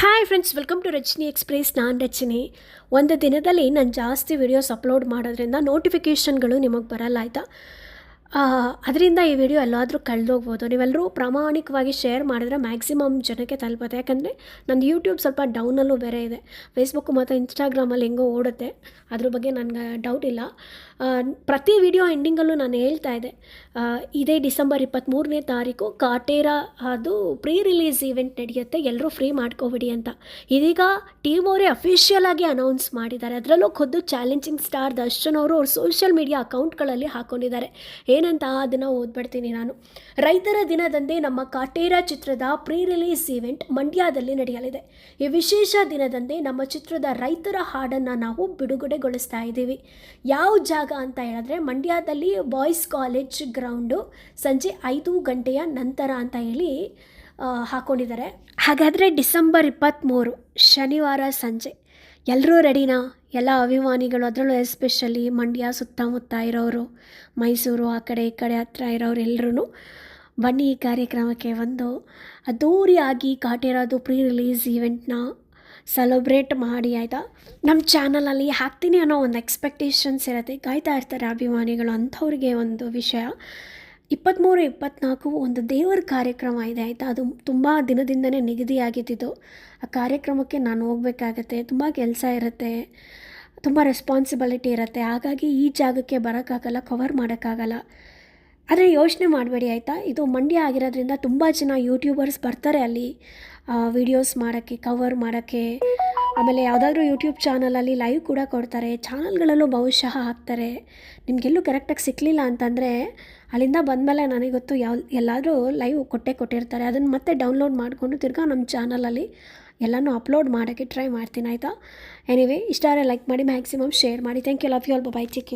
Hi friends welcome to Rajani express ನಾನು ರಚಿನಿ. ಒಂದು ದಿನದಲ್ಲಿ ನಾನು ಜಾಸ್ತಿ ವಿಡಿಯೋಸ್ ಅಪ್ಲೋಡ್ ಮಾಡೋದ್ರಿಂದ ನೋಟಿಫಿಕೇಷನ್ಗಳು ನಿಮಗೆ ಬರಲ್ಲ, ಆಯಿತಾ? ಅದರಿಂದ ಈ ವಿಡಿಯೋ ಎಲ್ಲಾದರೂ ಕಳೆದೋಗ್ಬೋದು. ನೀವೆಲ್ಲರೂ ಪ್ರಾಮಾಣಿಕವಾಗಿ ಶೇರ್ ಮಾಡಿದ್ರೆ ಮ್ಯಾಕ್ಸಿಮಮ್ ಜನಕ್ಕೆ ತಲುಪುತ್ತೆ. ಯಾಕಂದರೆ ನಂದು ಯೂಟ್ಯೂಬ್ ಸ್ವಲ್ಪ ಡೌನಲ್ಲೂ ಬೇರೆ ಇದೆ. ಫೇಸ್ಬುಕ್ಕು ಮತ್ತು ಇನ್ಸ್ಟಾಗ್ರಾಮಲ್ಲಿ ಹೆಂಗೋ ಓಡುತ್ತೆ. ಅದ್ರ ಬಗ್ಗೆ ನನಗೆ ಡೌಟ್ ಇಲ್ಲ. ಪ್ರತಿ ವಿಡಿಯೋ ಎಂಡಿಂಗಲ್ಲೂ ನಾನು ಹೇಳ್ತಾ ಇದ್ದೆ. ಆ, ಇದೇ ಡಿಸೆಂಬರ್ ಇಪ್ಪತ್ತ್ಮೂರನೇ ತಾರೀಕು ಕಾಟೇರ ಅದು ಪ್ರೀ ರಿಲೀಸ್ ಈವೆಂಟ್ ನಡೆಯುತ್ತೆ. ಎಲ್ಲರೂ ಫ್ರೀ ಮಾಡ್ಕೋಬಿಡಿ ಅಂತ. ಇದೀಗ ಟೀಮ್ ಅವರೇ ಅಫಿಷಿಯಲ್ ಆಗಿ ಅನೌನ್ಸ್ ಮಾಡಿದ್ದಾರೆ. ಅದರಲ್ಲೂ ಖುದ್ದು ಚಾಲೆಂಜಿಂಗ್ ಸ್ಟಾರ್ ದರ್ಶನ್ ಅವರು ಅವ್ರ ಸೋಷಿಯಲ್ ಮೀಡಿಯಾ ಅಕೌಂಟ್ಗಳಲ್ಲಿ ಹಾಕ್ಕೊಂಡಿದ್ದಾರೆ ಏನಂತ ಅದನ್ನು ಓದ್ಬಿಡ್ತೀನಿ ನಾನು. ರೈತರ ದಿನದಂದೇ ನಮ್ಮ ಕಾಟೇರ ಚಿತ್ರದ ಪ್ರೀ ರಿಲೀಸ್ ಈವೆಂಟ್ ಮಂಡ್ಯದಲ್ಲಿ ನಡೆಯಲಿದೆ. ಈ ವಿಶೇಷ ದಿನದಂದೇ ನಮ್ಮ ಚಿತ್ರದ ರೈತರ ಹಾಡನ್ನು ನಾವು ಬಿಡುಗಡೆಗೊಳಿಸ್ತಾ ಇದ್ದೀವಿ. ಯಾವ ಜಾಗ ಅಂತ ಹೇಳಿದ್ರೆ ಮಂಡ್ಯದಲ್ಲಿ ಬಾಯ್ಸ್ ಕಾಲೇಜ್ ಗ್ರೌಂಡು ಸಂಜೆ ಐದು ಗಂಟೆಯ ನಂತರ ಅಂತ ಹೇಳಿ ಹಾಕ್ಕೊಂಡಿದ್ದಾರೆ ಹಾಗಾದರೆ ಡಿಸೆಂಬರ್ ಇಪ್ಪತ್ತ್ಮೂರು ಶನಿವಾರ ಸಂಜೆ ಎಲ್ಲರೂ ರೆಡಿನಾ? ಎಲ್ಲ ಅಭಿಮಾನಿಗಳು, ಅದರಲ್ಲೂ ಎಸ್ಪೆಷಲಿ ಮಂಡ್ಯ ಸುತ್ತಮುತ್ತ ಇರೋರು, ಮೈಸೂರು, ಆ ಕಡೆ ಈ ಕಡೆ ಹತ್ರ ಇರೋರು ಎಲ್ಲರೂ ಬನ್ನಿ ಈ ಕಾರ್ಯಕ್ರಮಕ್ಕೆ ಒಂದು ಅದ್ದೂರಿಯಾಗಿ ಕಾಟಿರೋದು ಪ್ರೀ ರಿಲೀಸ್ ಈವೆಂಟ್ನ ಸೆಲೆಬ್ರೇಟ್ ಮಾಡಿ, ಆಯಿತಾ? ನಮ್ಮ ಚಾನಲಲ್ಲಿ ಹಾಕ್ತೀನಿ ಅನ್ನೋ ಒಂದು ಎಕ್ಸ್ಪೆಕ್ಟೇಷನ್ಸ್ ಇರುತ್ತೆ. ಕಾಯ್ತಾ ಇರ್ತಾರೆ ಅಭಿಮಾನಿಗಳು, ಅಂಥವ್ರಿಗೆ ಒಂದು ವಿಷಯ. ಇಪ್ಪತ್ತ್ಮೂರು, ಇಪ್ಪತ್ತ್ನಾಲ್ಕು ಒಂದು ದೇವರ ಕಾರ್ಯಕ್ರಮ ಇದೆ, ಆಯಿತಾ? ಅದು ತುಂಬ ದಿನದಿಂದನೇ ನಿಗದಿಯಾಗಿದ್ದಿದ್ದು. ಆ ಕಾರ್ಯಕ್ರಮಕ್ಕೆ ನಾನು ಹೋಗಬೇಕಾಗತ್ತೆ. ತುಂಬ ಕೆಲಸ ಇರುತ್ತೆ. ತುಂಬ ರೆಸ್ಪಾನ್ಸಿಬಿಲಿಟಿ ಇರುತ್ತೆ. ಹಾಗಾಗಿ ಈ ಜಾಗಕ್ಕೆ ಬರೋಕ್ಕಾಗಲ್ಲ ಕವರ್ ಮಾಡೋಕ್ಕಾಗಲ್ಲ. ಆದರೆ ಯೋಚನೆ ಮಾಡಬೇಡಿ, ಆಯಿತಾ? ಇದು ಮಂಡ್ಯ ಆಗಿರೋದ್ರಿಂದ ತುಂಬ ಜನ ಯೂಟ್ಯೂಬರ್ಸ್ ಬರ್ತಾರೆ ಅಲ್ಲಿ ವಿಡಿಯೋಸ್ ಮಾಡೋಕ್ಕೆ ಕವರ್ ಮಾಡೋಕ್ಕೆ. ಆಮೇಲೆ ಯಾವುದಾದ್ರೂ ಯೂಟ್ಯೂಬ್ ಚಾನಲಲ್ಲಿ ಲೈವ್ ಕೂಡ ಕೊಡ್ತಾರೆ. ಚಾನಲ್ಗಳಲ್ಲೂ ಬಹುಶಃ ಹಾಕ್ತಾರೆ. ನಿಮಗೆಲ್ಲೂ ಕರೆಕ್ಟಾಗಿ ಸಿಕ್ಕಲಿಲ್ಲ ಅಂತಂದರೆ ಅಲ್ಲಿಂದ ಬಂದಮೇಲೆ ನನಗೆ ಗೊತ್ತು ಯಾವ, ಎಲ್ಲಾದರೂ ಲೈವ್ ಕೊಟ್ಟೆ ಕೊಟ್ಟಿರ್ತಾರೆ. ಅದನ್ನು ಮತ್ತೆ ಡೌನ್ಲೋಡ್ ಮಾಡಿಕೊಂಡು ತಿರ್ಗಾ ನಮ್ಮ ಚಾನಲಲ್ಲಿ ಎಲ್ಲನೂ ಅಪ್ಲೋಡ್ ಮಾಡೋಕ್ಕೆ ಟ್ರೈ ಮಾಡ್ತೀನಿ, ಆಯಿತಾ? ಎನಿವೆ ಇಷ್ಟಾರೆ ಲೈಕ್ ಮಾಡಿ ಮ್ಯಾಕ್ಸಿಮಮ್ ಶೇರ್ ಮಾಡಿ. Thank you love you all bye take